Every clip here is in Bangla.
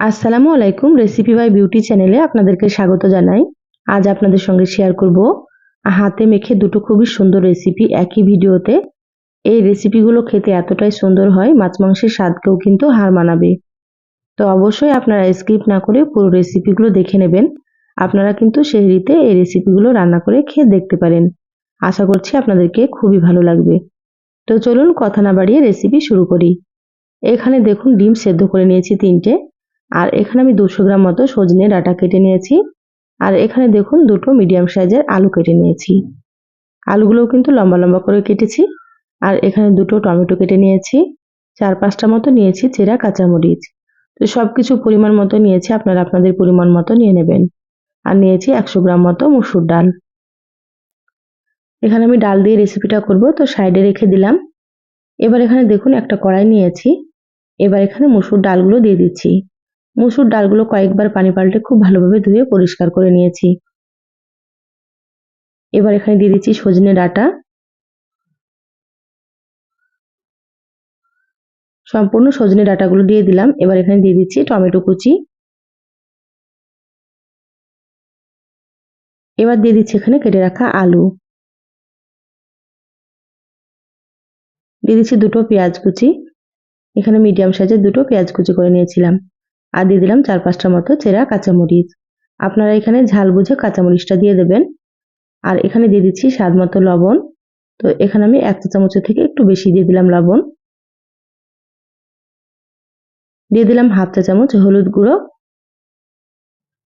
আসসালামু আলাইকুম রেসিপি বাই বিউটি চ্যানেলে আপনাদেরকে স্বাগত জানাই। আজ আপনাদের সঙ্গে শেয়ার করব হাতে মেখে দুটো খুবই সুন্দর রেসিপি একই ভিডিওতে। এই রেসিপিগুলো খেতে এতটাই সুন্দর হয়, মাছ মাংসের স্বাদকেও কিন্তু হার মানাবে। তো অবশ্যই আপনারা স্কিপ না করে পুরো রেসিপিগুলো দেখে নেবেন। আপনারা কিন্তু সেহরিতে এই রেসিপিগুলো রান্না করে খেয়ে দেখতে পারেন। আশা করছি আপনাদেরকে খুবই ভালো লাগবে। তো চলুন কথা না বাড়িয়ে রেসিপি শুরু করি। এখানে দেখুন, ডিম সেদ্ধ করে নিয়েছি তিনটে। আর এখানে আমি দুশো গ্রাম মতো সজনে ডাটা কেটে নিয়েছি। আর এখানে দেখুন দুটো মিডিয়াম সাইজের আলু কেটে নিয়েছি। আলুগুলোও কিন্তু লম্বা লম্বা করে কেটেছি। আর এখানে দুটো টমেটো কেটে নিয়েছি। চার পাঁচটা মতো নিয়েছি চেরা কাঁচামরিচ। তো সব কিছু পরিমাণ মতো নিয়েছি, আপনারা আপনাদের পরিমাণ মতো নিয়ে নেবেন। আর নিয়েছি একশো গ্রাম মতো মুসুর ডাল। এখানে আমি ডাল দিয়ে রেসিপিটা করব, তো সাইডে রেখে দিলাম। এবার এখানে দেখুন একটা কড়াই নিয়েছি। এবার এখানে মুসুর ডালগুলো দিয়ে দিচ্ছি। মুসুর ডালগুলো কয়েকবার পানি পাল্টে খুব ভালোভাবে ধুয়ে পরিষ্কার করে নিয়েছি। এবার এখানে দিয়ে দিচ্ছি সজনে ডাটা। সম্পূর্ণ সজনে ডাটাগুলো দিয়ে দিলাম। এবার এখানে দিয়ে দিচ্ছি টমেটো কুচি। এবার দিয়ে দিচ্ছি এখানে কেটে রাখা আলু। দিয়ে দিচ্ছি দুটো পেঁয়াজ কুচি। এখানে মিডিয়াম সাইজের দুটো পেঁয়াজ কুচি করে নিয়েছিলাম। আর দিয়ে দিলাম চার পাঁচটা মতো চেরা কাঁচামরিচ। আপনারা এখানে ঝাল বুঝে কাঁচামরিচটা দিয়ে দেবেন। আর এখানে দিয়ে দিচ্ছি স্বাদ মতো লবণ। তো এখানে আমি এক চা চামচের থেকে একটু বেশি দিয়ে দিলাম লবণ। দিয়ে দিলাম হাফ চা চামচ হলুদ গুঁড়ো,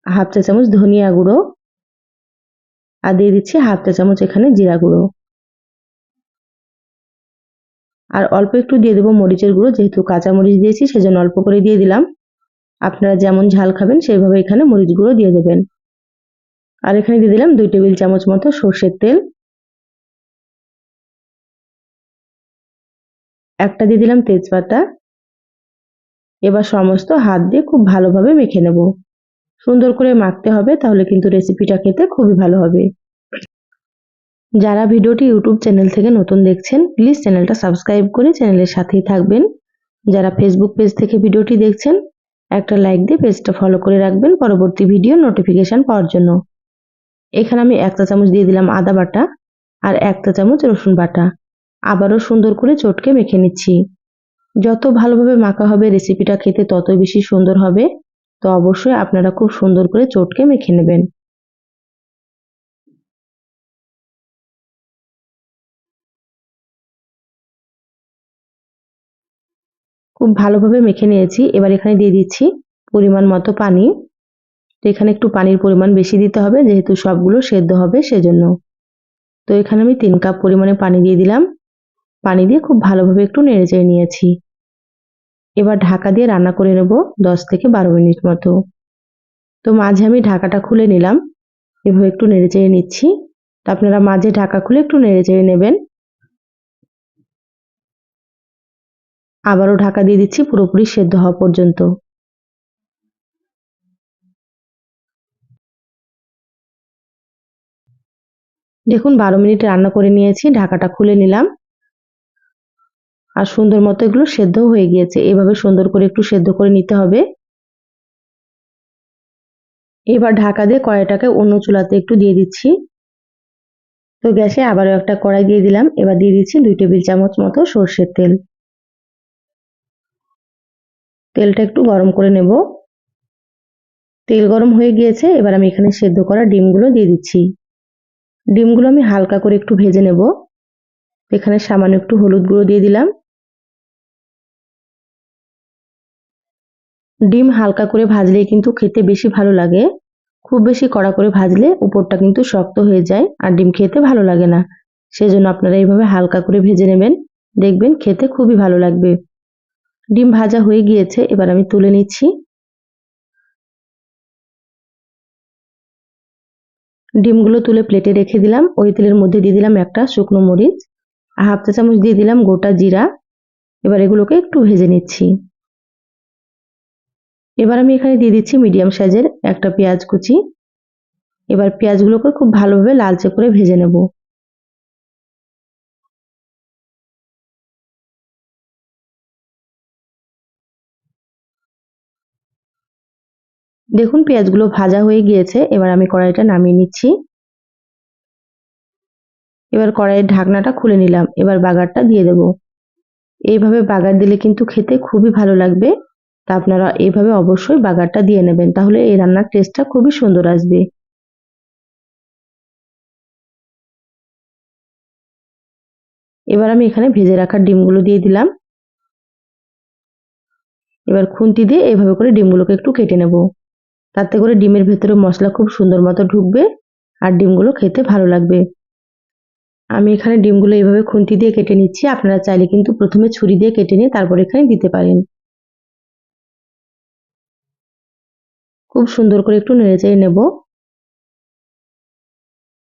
হাফ চা চামচ ধনিয়া গুঁড়ো, আর দিয়ে দিচ্ছি হাফ চা চামচ এখানে জিরা গুঁড়ো। আর অল্প একটু দিয়ে দেবো মরিচের গুঁড়ো, যেহেতু কাঁচা মরিচ দিয়েছি, সেজন্য অল্প করে দিয়ে দিলাম। আপনারা যেমন ঝাল খাবেন, সেইভাবে এখানে মরিচ গুঁড়ো দিয়ে দেবেন। আর এখানে দিয়ে দিলাম দুই টেবিল চামচ মতো সর্ষের তেল। একটা দিয়ে দিলাম তেজপাতা। এবার সমস্ত হাত দিয়ে খুব ভালোভাবে মেখে নেব। সুন্দর করে মাখতে হবে, তাহলে কিন্তু রেসিপিটা খেতে খুবই ভালো হবে। যারা ভিডিওটি ইউটিউব চ্যানেল থেকে নতুন দেখছেন, প্লিজ চ্যানেলটা সাবস্ক্রাইব করে চ্যানেলের সাথেই থাকবেন। যারা ফেসবুক পেজ থেকে ভিডিওটি দেখছেন একটা লাইক দিয়ে পেজটা ফলো করে রাখবেন পরবর্তী ভিডিও নোটিফিকেশান পাওয়ার জন্য। এখানে আমি একটা চামচ দিয়ে দিলাম আদা বাটা আর একটা চামচ রসুন বাটা। আবারও সুন্দর করে চটকে মেখে নিচ্ছি। যত ভালোভাবে মাখা হবে রেসিপিটা খেতে তত বেশি সুন্দর হবে। তো অবশ্যই আপনারা খুব সুন্দর করে চটকে মেখে নেবেন। খুব ভালোভাবে মেখে নিয়েছি। এবার এখানে দিয়ে দিচ্ছি পরিমাণ মতো পানি। তো এখানে একটু পানির পরিমাণ বেশি দিতে হবে, যেহেতু সবগুলো সেদ্ধ হবে সেজন্য। তো এখানে আমি তিন কাপ পরিমাণে পানি দিয়ে দিলাম। পানি দিয়ে খুব ভালোভাবে একটু নেড়ে চেড়ে নিয়েছি। এবার ঢাকা দিয়ে রান্না করে নেব দশ থেকে বারো মিনিট মতো। তো মাঝে আমি ঢাকাটা খুলে নিলাম। এভাবে একটু নেড়ে চেড়ে নিচ্ছি। তো আপনারা মাঝে ঢাকা খুলে একটু নেড়ে চেড়ে নেবেন। আবারও ঢাকা দিয়ে দিচ্ছি, পুরোপুরি সেদ্ধ হওয়া পর্যন্ত। দেখুন, বারো মিনিট রান্না করে নিয়েছি, ঢাকাটা খুলে নিলাম। আর সুন্দর মতো এগুলো সেদ্ধ হয়ে গিয়েছে। এভাবে সুন্দর করে একটু সেদ্ধ করে নিতে হবে। এবার ঢাকা দিয়ে কড়াইটাকে অন্য চুলাতে একটু দিয়ে দিচ্ছি। তো গ্যাসে আবারও একটা কড়াই দিয়ে দিলাম। এবার দিয়ে দিচ্ছি দুই টেবিল চামচ মতো সর্ষের তেল। তেলটা একটু গরম করে নেব। তেল গরম হয়ে গিয়েছে, এবার আমি এখানে সেদ্ধ করা ডিমগুলো দিয়ে দিচ্ছি। ডিমগুলো আমি হালকা করে একটু ভেজে নেব। এখানে সামান্য একটু হলুদ গুঁড়ো দিয়ে দিলাম। ডিম হালকা করে ভাজলে কিন্তু খেতে বেশি ভালো লাগে। খুব বেশি কড়া করে ভাজলে উপরটা কিন্তু শক্ত হয়ে যায় আর ডিম খেতে ভালো লাগে না। সেজন্য আপনারা এইভাবে হালকা করে ভেজে নেবেন। দেখবেন খেতে খুবই ভালো লাগবে। ডিম ভাজা হয়ে গিয়েছে, এবার আমি তুলে নিচ্ছি। ডিমগুলো তুলে প্লেটে রেখে দিলাম। ওই তেলের মধ্যে দিয়ে দিলাম একটা শুকনো মরিচ হাফ চা চামচ দিয়ে দিলাম গোটা জিরা। এবার এগুলোকে একটু ভেজে নিচ্ছি। এবার আমি এখানে দিয়ে দিচ্ছি মিডিয়াম সাইজের একটা পেঁয়াজ কুচি। এবার পেঁয়াজগুলোকে খুব ভালোভাবে লালচে করে ভেজে নেব। দেখুন, পেঁয়াজগুলো ভাজা হয়ে গিয়েছে। এবার আমি কড়াইটা নামিয়ে নিচ্ছি। এবার কড়াইয়ের ঢাকনাটা খুলে নিলাম। এবার বাগারটা দিয়ে দেব। এইভাবে বাগার দিলে কিন্তু খেতে খুবই ভালো লাগবে। তা আপনারা এইভাবে অবশ্যই বাগারটা দিয়ে নেবেন। তাহলে এই রান্নার টেস্টটা খুবই সুন্দর আসবে। এবার আমি এখানে ভেজে রাখা ডিমগুলো দিয়ে দিলাম। এবার খুন্তি দিয়ে এইভাবে করে ডিমগুলোকে একটু কেটে নেব। তাতে করে ডিমের ভেতরে মশলা খুব সুন্দর মতো ঢুকবে আর ডিমগুলো খেতে ভালো লাগবে। আমি এখানে ডিমগুলো এইভাবে খুন্তি দিয়ে কেটে নিচ্ছি। আপনারা চাইলে কিন্তু প্রথমে ছুরি দিয়ে কেটে নিয়ে তারপর এখানে দিতে পারেন। খুব সুন্দর করে একটু নেড়ে চেড়ে নেব।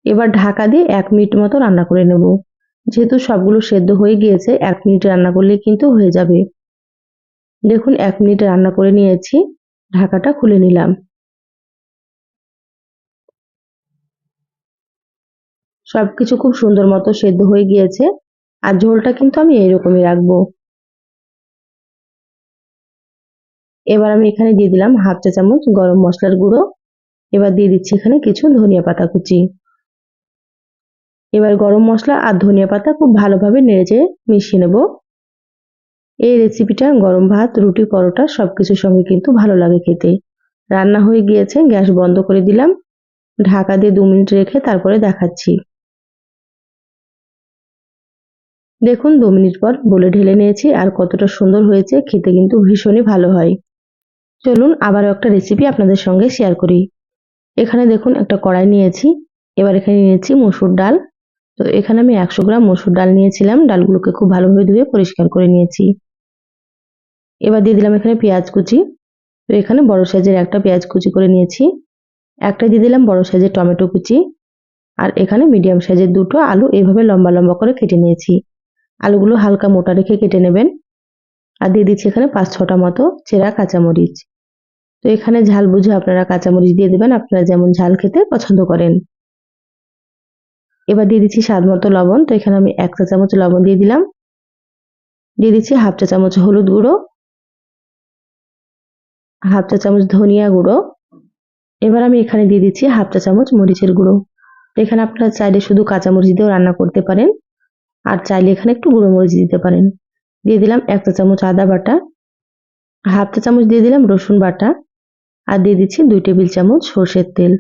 এবার ঢাকা দিয়ে এক মিনিট মতো রান্না করে নেব। যেহেতু সবগুলো সেদ্ধ হয়ে গিয়েছে, এক মিনিট রান্না করলে কিন্তু হয়ে যাবে। দেখুন, এক মিনিট রান্না করে নিয়েছি। ঢাকাটা খুলে নিলাম। সবকিছু খুব সুন্দর মতো সেদ্ধ হয়ে গিয়েছে, আর ঝোলটা কিন্তু আমি এইরকমই রাখব। এবার আমি এখানে দিয়ে দিলাম হাফ চা চামচ গরম মশলার গুঁড়ো, এবার দিয়ে দিচ্ছি এখানে কিছু ধনিয়া পাতা কুচি। এবার গরম মশলা আর ধনিয়া পাতা খুব ভালোভাবে নেড়ে মিশিয়ে নেব। এই রেসিপিটা গরম ভাত, রুটি, পরোটা সব কিছুর সঙ্গে কিন্তু ভালো লাগে খেতে। রান্না হয়ে গিয়েছে, গ্যাস বন্ধ করে দিলাম। ঢাকা দিয়ে দু মিনিট রেখে তারপরে দেখাচ্ছি। দেখুন দু মিনিট পর বলে ঢেলে নিয়েছি আর কতটা সুন্দর হয়েছে, খেতে কিন্তু ভীষণই ভালো হয়। চলুন আবারও একটা রেসিপি আপনাদের সঙ্গে শেয়ার করি। এখানে দেখুন একটা কড়াই নিয়েছি, এবার এখানে নিয়েছি মসুর ডাল। তো এখানে আমি একশো গ্রাম মসুর ডাল নিয়েছিলাম, ডালগুলোকে খুব ভালোভাবে ধুয়ে পরিষ্কার করে নিয়েছি। এবার দিয়ে দিলাম এখানে পেঁয়াজ কুচি। তো এখানে বড় সাইজের একটা পেঁয়াজ কুচি করে নিয়েছি, একটা দিয়ে দিলাম বড় সাইজের টমেটো কুচি, আর এখানে মিডিয়াম সাইজের দুটো আলু এইভাবে লম্বা লম্বা করে কেটে নিয়েছি। আলুগুলো হালকা মোটা রেখে কেটে নেবেন। আর দিয়ে দিচ্ছি এখানে পাঁচ ছটা মতো চেরা কাঁচামরিচ। তো এখানে ঝাল বুঝে আপনারা কাঁচামরিচ দিয়ে দেবেন, আপনারা যেমন ঝাল খেতে পছন্দ করেন। এবার দিয়ে দিচ্ছি স্বাদ মতো লবণ। তো এখানে আমি এক চা চামচ লবণ দিয়ে দিলাম। দিয়ে দিচ্ছি হাফ চা চামচ হলুদ গুঁড়ো। হাফ চা চামচ ধনিয়া গুঁড়ো। এবার আমি এখানে দিয়ে দিচ্ছি হাফ চা চামচ মরিচের গুঁড়ো। এখানে আপনারা চাইলে শুধু কাঁচামরিচ দিয়েও রান্না করতে পারেন। আর চাইলে এখানে একটু গুঁড়ো মরিচ দিতে পারেন। দিয়ে দিলাম এক চা চামচ আদা বাটা, হাফ চা চামচ দিয়ে দিলাম রসুন বাটা, আর দিয়ে দিচ্ছি দুই টেবিল চামচ সর্ষের তেল।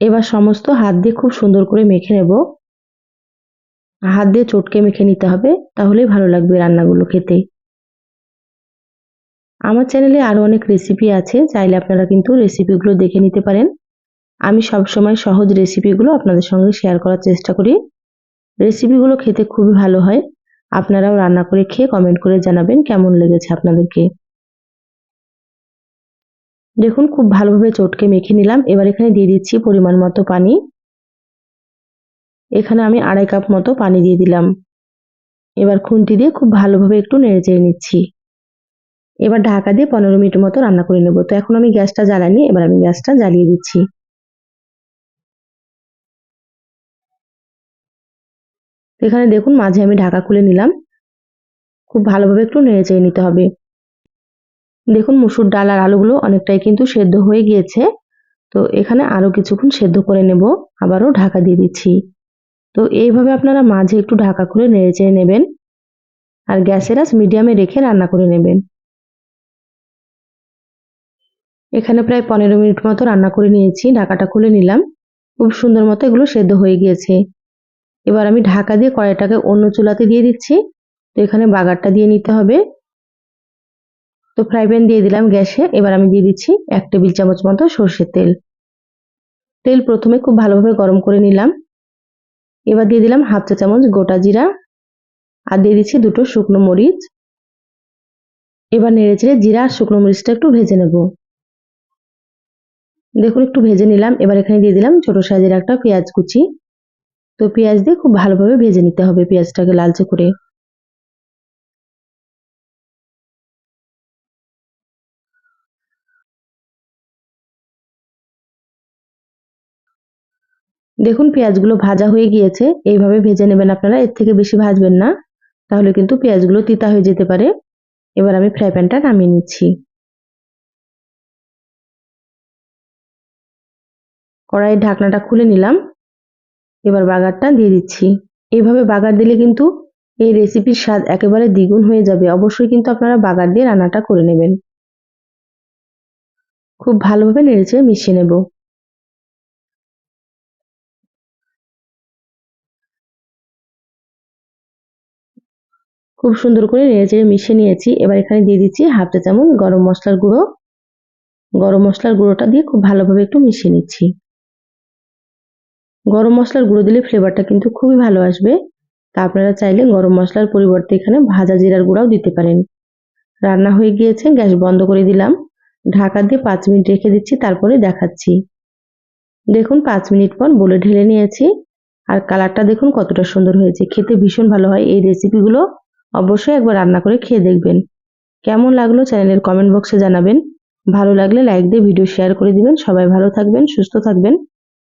এবার সমস্ত হাত দিয়ে খুব সুন্দর করে মেখে নেব। হাত দিয়ে চটকে মেখে নিতে হবে, তাহলেই ভালো লাগবে রান্নাগুলো খেতে। আমার চ্যানেলে আরও অনেক রেসিপি আছে, চাইলে আপনারা কিন্তু রেসিপিগুলো দেখে নিতে পারেন। আমি সবসময় সহজ রেসিপিগুলো আপনাদের সঙ্গে শেয়ার করার চেষ্টা করি। রেসিপিগুলো খেতে খুবই ভালো হয়। আপনারাও রান্না করে খেয়ে কমেন্ট করে জানাবেন কেমন লেগেছে আপনাদেরকে। দেখুন, খুব ভালোভাবে চটকে মেখে নিলাম। এবার এখানে দিয়ে দিচ্ছি পরিমাণ মতো পানি। এখানে আমি আড়াই কাপ মতো পানি দিয়ে দিলাম। এবার খুন্তি দিয়ে খুব ভালোভাবে একটু নেড়ে চেড়ে নিচ্ছি। এবার ঢাকা দিয়ে পনেরো মিনিট মতো রান্না করে নেব। তো এখন আমি গ্যাসটা জ্বালানি এবার আমি গ্যাসটা জ্বালিয়ে দিচ্ছি। এখানে দেখুন, মাঝে আমি ঢাকা খুলে নিলাম। খুব ভালোভাবে একটু নেড়ে চেড়ে নিতে হবে। দেখুন, মুসুর ডাল আর আলুগুলো অনেকটাই কিন্তু সেদ্ধ হয়ে গিয়েছে। তো এখানে আরও কিছুক্ষণ সেদ্ধ করে নেব। আবারও ঢাকা দিয়ে দিচ্ছি। তো এইভাবে আপনারা মাঝে একটু ঢাকা খুলে নেড়ে চেড়ে নেবেন। আর গ্যাসের আজ মিডিয়ামে রেখে রান্না করে নেবেন। এখানে প্রায় পনেরো মিনিট মতো রান্না করে নিয়েছি। ঢাকাটা খুলে নিলাম। খুব সুন্দর মতো এগুলো সেদ্ধ হয়ে গিয়েছে। এবার আমি ঢাকা দিয়ে কড়াইটাকে অন্য চুলাতে দিয়ে দিচ্ছি। তো এখানে বাগারটা দিয়ে নিতে হবে। তো ফ্রাই প্যান দিয়ে দিলাম গ্যাসে। এবার আমি দিয়ে দিচ্ছি এক টেবিল চামচ মতো সর্ষের তেল। তেল প্রথমে খুব ভালোভাবে গরম করে নিলাম। এবার দিয়ে দিলাম হাফ চা চামচ গোটা জিরা। আর দিয়ে দিচ্ছি দুটো শুকনো মরিচ। এবার নেড়ে চেড়ে জিরা আর শুকনো মরিচটা একটু ভেজে নেব। দেখুন, একটু ভেজে নিলাম। এবার এখানে দিয়ে দিলাম ছোট সাইজের একটা পেঁয়াজ কুচি। তো পেঁয়াজ দিয়ে খুব ভালোভাবে ভেজে নিতে হবে পেঁয়াজটাকে লালচে করে। দেখুন পেঁয়াজগুলো ভাজা হয়ে গিয়েছে, এইভাবে ভেজে নেবেন আপনারা, এর থেকে বেশি ভাজবেন না, তাহলে কিন্তু পেঁয়াজগুলো তিতা হয়ে যেতে পারে। এবার আমি ফ্রাই প্যানটা নামিয়ে নিচ্ছি। কড়াইয়ের ঢাকনাটা খুলে নিলাম। এবার বাগারটা দিয়ে দিচ্ছি। এভাবে বাগার দিলে কিন্তু এই রেসিপির স্বাদ একেবারে দ্বিগুণ হয়ে যাবে। অবশ্যই কিন্তু আপনারা বাগার দিয়ে রান্নাটা করে নেবেন। খুব ভালোভাবে নেড়েচে মিশিয়ে নেব। খুব সুন্দর করে নেড়েচেড়ে মিশিয়ে নিয়েছি। এবার এখানে দিয়ে দিচ্ছি হাফ চা চামচ গরম মশলার গুঁড়ো। গরম মশলার গুঁড়োটা দিয়ে খুব ভালোভাবে একটু মিশিয়ে নিচ্ছি। গরম মশলার গুঁড়ো দিলে ফ্লেভারটা কিন্তু খুবই ভালো আসবে। তা আপনারা চাইলে গরম মশলার পরিবর্তে এখানে ভাজা জিরার গুঁড়াও দিতে পারেন। রান্না হয়ে গিয়েছে, গ্যাস বন্ধ করে দিলাম। ঢাকা দিয়ে পাঁচ মিনিট রেখে দিচ্ছি, তারপরে দেখাচ্ছি। দেখুন, পাঁচ মিনিট পর বলে ঢেলে নিয়েছি। আর কালারটা দেখুন কতটা সুন্দর হয়েছে। খেতে ভীষণ ভালো হয় এই রেসিপিগুলো অবশ্যই একবার রান্না করে খেয়ে দেখবেন। কেমন লাগল চ্যানেলের কমেন্ট বক্সে জানাবেন। ভালো লাগলে লাইক দিয়ে ভিডিও শেয়ার করে দিবেন। সবাই ভালো থাকবেন, সুস্থ থাকবেন।